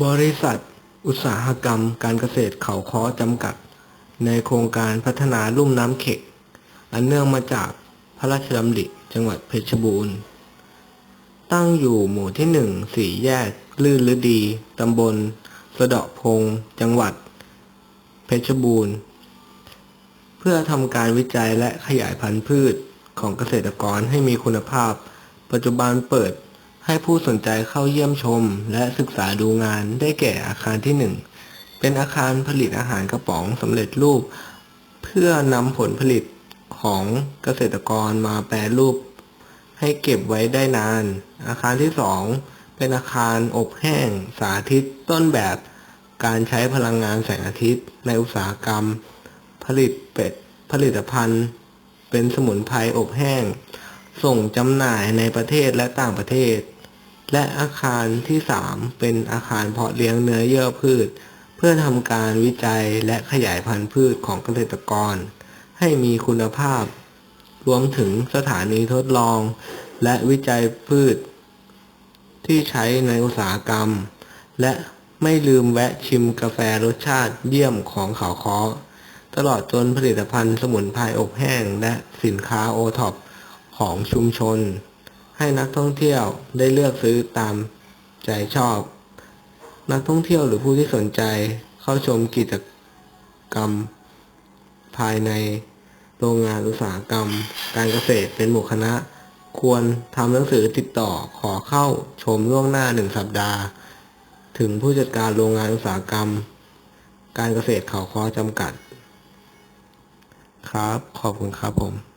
บริษัท อุตสาหกรรม การเกษตรเขาค้อจำกัด ในโครงการพัฒนาลุ่มน้ำเข็ก อันเนื่องมาจากพระราชดำริจังหวัดเพชรบูรณ์ ตั้งอยู่หมู่ที่หนึ่งสี่แยก ลื่นฤดีตำบล สะเดาะพง จังหวัด เพชรบูรณ์ เพื่อทำการวิจัยและขยายพันธุ์พืชของเกษตรกรให้มีคุณภาพ ปัจจุบันเปิด ให้ผู้สนใจเข้าเยี่ยมชม และศึกษาดูงานได้แก่อาคารที่หนึ่งเป็นอาคารผลิตอาหารกระป๋องสำเร็จรูป เพื่อนำผลผลิตของเกษตรกรมาแปรรูป ให้เก็บไว้ได้นาน อาคารที่สองเป็นอาคารอบแห้ง สาธิตต้นแบบ การใช้พลังงานแสงอาทิตย์ ในอุตสาหกรรม ผลิตเป็ดผลิตภัณฑ์ เป็นสมุนไพรอบแห้ง ส่งจำหน่ายในประเทศและต่างประเทศ และอาคารที่ 3 เป็นอาคารเพาะเลี้ยงเนื้อเยื่อพืช เพื่อทำการวิจัยและขยายพันธุ์พืชของเกษตรกร ให้มีคุณภาพ รวมถึงสถานีทดลอง และวิจัยพืช ที่ใช้ในอุตสาหกรรม และไม่ลืมแวะชิมกาแฟรสชาติเยี่ยมของเขาคอตลอดจนผลิตภัณฑ์สมุนไพรอบแห้งและสินค้าโอท็อป ของชุมชน ให้นักท่องเที่ยวได้เลือกซื้อตามใจชอบ นักท่องเที่ยวหรือผู้ที่สนใจเข้าชมกิจกรรม ภายในโรงงานอุตสาหกรรม การเกษตรเป็นหมู่คณะ ควรทำหนังสือติดต่อขอเข้าชมล่วงหน้าหนึ่งสัปดาห์ ถึงผู้จัดการโรงงานอุตสาหกรรม การเกษตรเขาค้อจำกัด ครับ ขอบคุณครับผม